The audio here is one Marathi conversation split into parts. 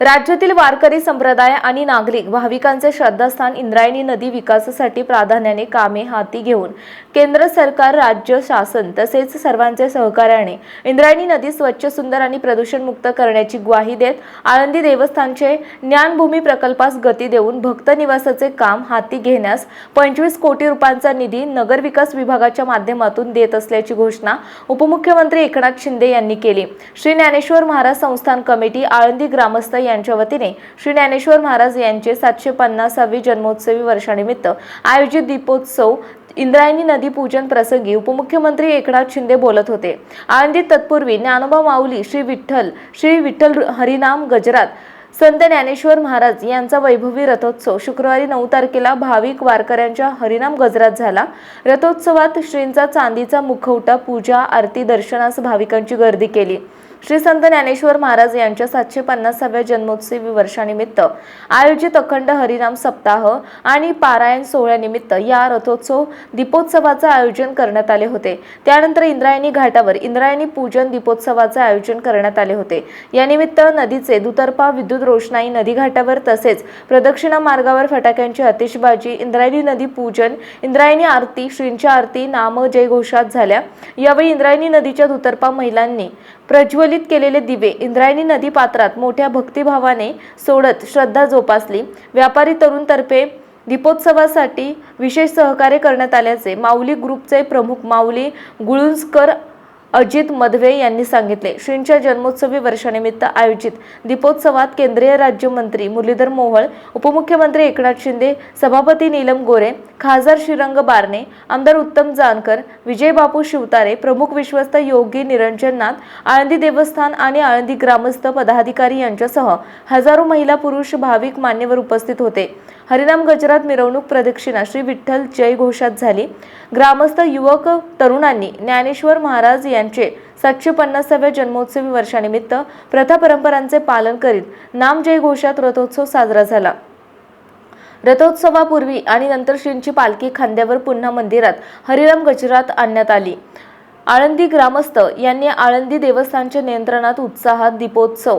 राज्यातील वारकरी संप्रदाय आणि नागरिक भाविकांचे श्रद्धास्थान इंद्रायणी नदी विकासासाठी प्राधान्याने कामे हाती घेऊन केंद्र सरकार राज्य शासन तसेच सर्वांचे सहकार्याने इंद्रायणी नदी स्वच्छ सुंदर आणि प्रदूषणमुक्त करण्याची ग्वाही देत आळंदी देवस्थानचे ज्ञानभूमी प्रकल्पास गती देऊन भक्त निवासाचे काम हाती घेण्यास पंचवीस कोटी रुपयांचा निधी नगरविकास विभागाच्या माध्यमातून देत असल्याची घोषणा उपमुख्यमंत्री एकनाथ शिंदे यांनी केली. श्री ज्ञानेश्वर महाराज संस्थान कमिटी आळंदी ग्रामस्थ यांच्या वतीने श्री ज्ञानेश्वर महाराज यांचे सातशे पन्नासावी जन्मोत्सवी वर्षानिमित्त आयोजित दीपोत्सव इंद्रायणी नदी पूजन प्रसंगी उपमुख्यमंत्री एकनाथ शिंदे बोलत होते. आळंदीत तत्पूर्वी ज्ञानोबा माऊली श्री विठ्ठल श्री विठ्ठल हरिनाम गजरात संत ज्ञानेश्वर महाराज यांचा वैभवी रथोत्सव शुक्रवारी नऊ तारखेला भाविक वारकऱ्यांच्या हरिनाम गजरात झाला. रथोत्सवात श्रींचा चांदीचा मुखवटा पूजा आरती दर्शनास भाविकांची गर्दी केली. श्री संत ज्ञानेश्वर महाराज यांच्या सातशे पन्नासाव्या जन्मोत्सवी वर्षानिमित्त आयोजित अखंड हरिनाम सप्ताह आणि पारायण सोहळ्यानिमित्त या रथोत्सव दीपोत्सवाचं आयोजन करण्यात आले होते. त्यानंतर इंद्रायणी घाटावर इंद्रायणी पूजन दीपोत्सवाचे आयोजन करण्यात आले होते. यानिमित्त नदीचे दुतर्फा विद्युत रोषणाई नदी घाटावर तसेच प्रदक्षिणा मार्गावर फटाक्यांची आतिषबाजी इंद्रायणी नदी पूजन इंद्रायणी आरती श्रींच्या आरती नाम जयघोषात झाल्या. यावेळी इंद्रायणी नदीच्या दुतर्फा महिलांनी प्रज्वलित केलेले दिवे इंद्रायणी नदी पात्रात मोठ्या भक्तिभावाने सोडत श्रद्धा जोपासली. व्यापारी तरुणतर्फे दीपोत्सवासाठी विशेष सहकार्य करण्यात आल्याचे माऊली ग्रुपचे प्रमुख माऊली गुळुंजकर अजित मधवे यांनी सांगितले. श्रींच्या जन्मोत्सवी वर्षानिमित्त आयोजित दीपोत्सवात केंद्रीय राज्यमंत्री मुरलीधर मोहोळ उपमुख्यमंत्री एकनाथ शिंदे सभापती नीलम गोरे खासदार श्रीरंग बारणे आमदार उत्तम जानकर विजयबापू शिवतारे प्रमुख विश्वस्त योगी निरंजननाथ आळंदी देवस्थान आणि आळंदी ग्रामस्थ पदाधिकारी यांच्यासह हजारो महिला पुरुष भाविक मान्यवर उपस्थित होते. हरिनाम गजरात मिरवणूक प्रदक्षिणा श्री विठ्ठल जय घोषात झाली. ग्रामस्थ युवक तरुणांनी ज्ञानेश्वर महाराज यांचे सातशे पन्नासाव्या जन्मोत्सवी वर्षानिमित्त प्रथा परंपरांचे पालन करीत नाम जय घोषात रथोत्सव साजरा झाला. रथोत्सवापूर्वी आणि नंतर श्रींची पालखी खांद्यावर पुन्हा मंदिरात हरिराम गजरात आणण्यात आली. आळंदी ग्रामस्थ यांनी आळंदी देवस्थानच्या नियंत्रणात उत्साहात दीपोत्सव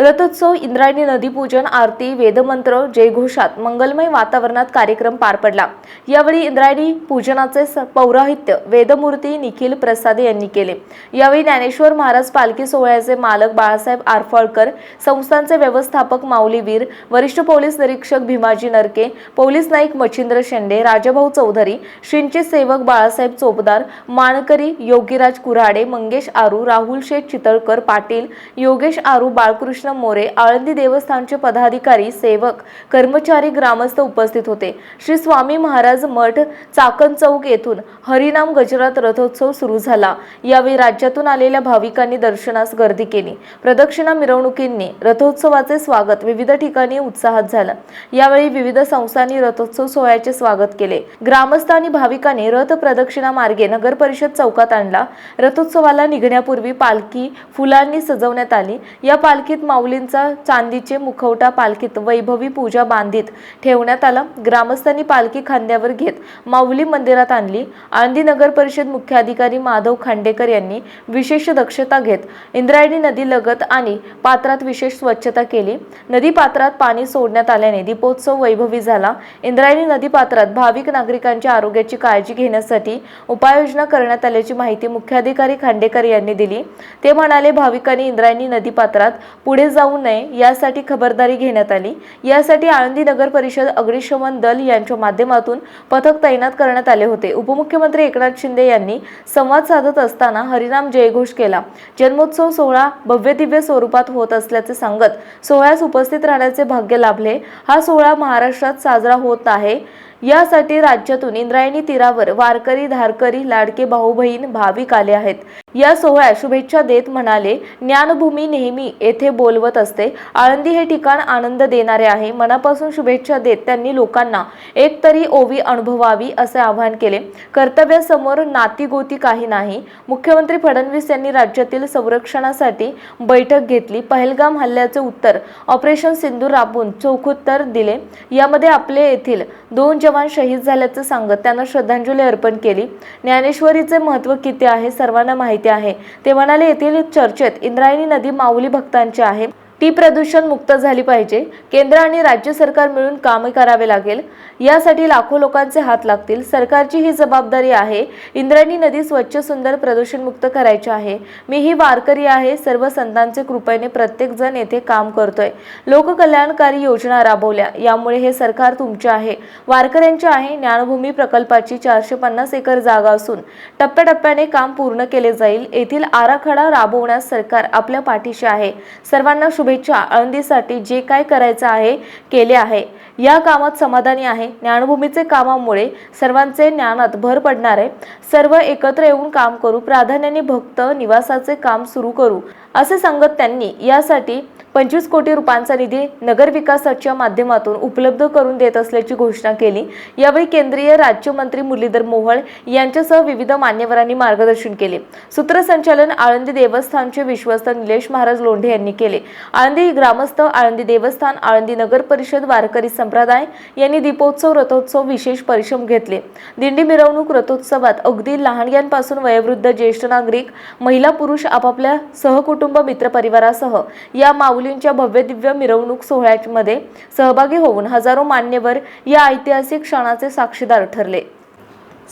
रथोत्सव इंद्रायणी नदी पूजन आरती वेदमंत्र जयघोषात मंगलमय वातावरणात कार्यक्रम पार पडला. यावेळी इंद्रायणी पूजनाचे स- पौराहित्य वेदमूर्ती निखिल प्रसाद यांनी केले. यावेळी ज्ञानेश्वर महाराज पालखी सोहळ्याचे मालक बाळासाहेब आरफळकर संस्थांचे व्यवस्थापक माऊलीवीर वरिष्ठ पोलीस निरीक्षक भीमाजी नरके पोलीस नाईक मच्छिंद्र शेंडे राजाभाऊ चौधरी शिंचित सेवक बाळासाहेब चोपदार माणकरी योगीराज कुऱ्हाडे मंगेश आरू राहुल शेठ चितळकर पाटील योगेश आरू बाळकृष्ण मोरे आळंदी देवस्थानचे पदाधिकारी सेवक कर्मचारी ग्रामस्थ उपस्थित होते. श्री स्वामी महाराज मठ चाकण चौक येथून हरिनाम गजरात रथोत्सव सुरू झाला. यावेळी राज्यातून आलेल्या भाविकांनी दर्शनास गर्दी केली. प्रदक्षिणा मिरवणुकींनी रथोत्सवाचे स्वागत विविध ठिकाणी उत्साहात झालं. यावेळी विविध संस्थांनी रथोत्सव सोहळ्याचे स्वागत केले. ग्रामस्थ आणि भाविकांनी रथ प्रदक्षिणा मार्गे नगर परिषद चौकात आणला. रथोत्सवाला निघण्यापूर्वी पालखी फुलांनी सजवण्यात आली. या पालखीत माऊलींचा चांदीचे मुखवटा पालखीत वैभवी पूजा बांधीत ठेवण्यात आला. ग्रामस्थांनी पालखी खांद्यावर घेत माऊली मंदिरात आणली. आळंदी नगर परिषद मुख्याधिकारी माधव खांडेकर यांनी विशेष दक्षता घेत इंद्रायणी नदी लगत आणि पात्रात विशेष स्वच्छता केली. नदी पात्रात पाणी सोडण्यात आल्याने दीपोत्सव वैभवी झाला. इंद्रायणी नदी पात्रात भाविक नागरिकांच्या आरोग्याची काळजी घेण्यासाठी उपाययोजना करण्यात आल्याची माहिती मुख्याधिकारी खांडेकर यांनी दिली. ते म्हणाले भाविकांनी इंद्रायणी नदी पात्रात पुढे पुढे जाऊ नये यासाठी खबरदारी घेण्यात आली. यासाठी आळंदी नगर परिषद अग्निशमन दल यांच्या माध्यमातून पथक तैनात करण्यात आले होते. उपमुख्यमंत्री एकनाथ शिंदे यांनी संवाद साधत असताना हरिनाम जयघोष केला. जन्मोत्सव सोहळा भव्य दिव्य स्वरूपात होत असल्याचे सांगत सोहळ्यास उपस्थित राहण्याचे भाग्य लाभले. हा सोहळा महाराष्ट्रात साजरा होत आहे. यासाठी राज्यातून इंद्रायणी तीरावर वारकरी धारकरी लाडके भाऊ बहीण भाविक आले आहेत. या सोहळ्यात शुभेच्छा देत म्हणाले ज्ञानभूमी नेहमी येथे बोलवत असते. आळंदी हे ठिकाण आनंद देणारे आहे. मनापासून शुभेच्छा देत त्यांनी लोकांना एक तरी ओवी अनुभवावी असे आवाहन केले. कर्तव्यासमोर नातीगोती काही नाही. मुख्यमंत्री फडणवीस यांनी राज्यातील संरक्षणासाठी बैठक घेतली. पहलगाम हल्ल्याचे उत्तर ऑपरेशन सिंधू राबवून चौखोत्तर दिले. यामध्ये आपले येथील दोन जवान शहीद झाल्याचं सांगत त्यांना श्रद्धांजली अर्पण केली. ज्ञानेश्वरीचे महत्त्व किती आहे? सर्वांना माहिती आहे. ते म्हणाले येथील चर्चेत इंद्रायणी नदी माऊली भक्तांची आहे. ती प्रदूषण मुक्त झाली पाहिजे. केंद्र आणि राज्य सरकार मिळून कामे करावे लागेल. यासाठी लाखो लोकांचे हात लागतील. सरकारची ही जबाबदारी आहे. इंद्रायणी नदी स्वच्छ सुंदर प्रदूषण मुक्त करायची आहे. मी ही वारकरी आहे. सर्व संतांचे कृपेने प्रत्येक जण येथे काम करतोय. लोककल्याणकारी योजना राबवल्या. यामुळे हे सरकार तुमचे आहे. वारकऱ्यांचे आहे ज्ञानभूमी प्रकल्पाची चारशे पन्नास एकर जागा असून टप्प्याटप्प्याने काम पूर्ण केले जाईल. येथील आराखडा राबवण्यास सरकार आपल्या पाठीशी आहे. सर्वांना शुभेच्छा आळंदीसाठी जे काय करायचं आहे केले आहे. या कामात समाधानी आहे. ज्ञानभूमीचे कामामुळे सर्वांचे ज्ञानात भर पडणार आहे. सर्व एकत्र येऊन काम करू. प्राधान्याने भक्त निवासाचे काम सुरू करू. असे सांगत त्यांनी यासाठी पंचवीस कोटी रुपयांचा निधी नगर विकासाच्या माध्यमातून उपलब्ध करून देत असल्याची घोषणा केली. यावेळी केंद्रीय राज्यमंत्री मुरलीधर मोहोळ यांच्यासह विविध मान्यवरांनी मार्गदर्शन केले. सूत्रसंचालन आळंदी देवस्थानचे विश्वस्त निलेश महाराज लोंढे यांनी केले. आळंदी ग्रामस्थ आळंदी देवस्थान आळंदी नगर परिषद वारकरी संप्रदाय यांनी दीपोत्सव रथोत्सव विशेष परिश्रम घेतले. दिंडी मिरवणूक रथोत्सवात अगदी लहानग्यांपासून वयोवृद्ध ज्येष्ठ नागरिक महिला पुरुष आपापल्या सहकुटुंब मित्रपरिवारासह या माऊलींच्या भव्य दिव्य मिरवणूक सोहळ्यामध्ये सहभागी होऊन हजारो मान्यवर या ऐतिहासिक क्षणाचे साक्षीदार ठरले.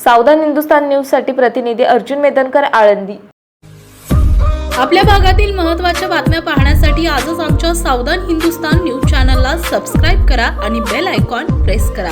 सावधान हिंदुस्तान न्यूजसाठी प्रतिनिधी अर्जुन मेदनकर आळंदी. आपल्या भागातील महत्त्वाच्या बातम्या पाहण्यासाठी आजच आमच्या सावधान हिंदुस्तान न्यूज चॅनलला सबस्क्राईब करा आणि बेल आयकॉन प्रेस करा.